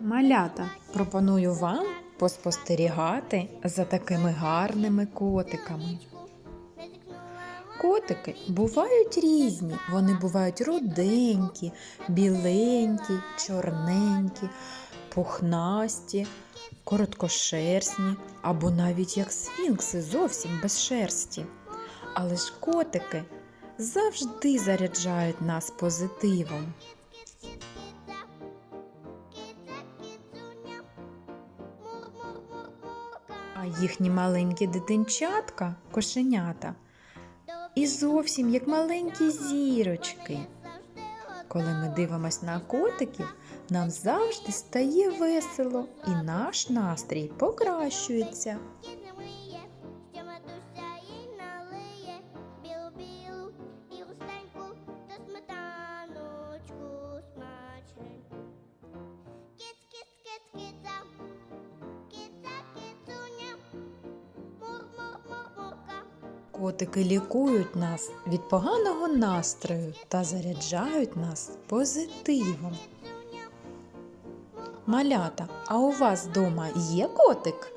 Малята, пропоную вам поспостерігати за такими гарними котиками. Котики бувають різні. Вони бувають руденькі, біленькі, чорненькі, пухнасті, короткошерстні або навіть як сфінкси зовсім без шерсті. Але ж котики завжди заряджають нас позитивом. А їхні маленькі дитинчатка, кошенята, і зовсім як маленькі зірочки. Коли ми дивимось на котиків, нам завжди стає весело і наш настрій покращується. Котики лікують нас від поганого настрою та заряджають нас позитивом. Малята, а у вас вдома є котик?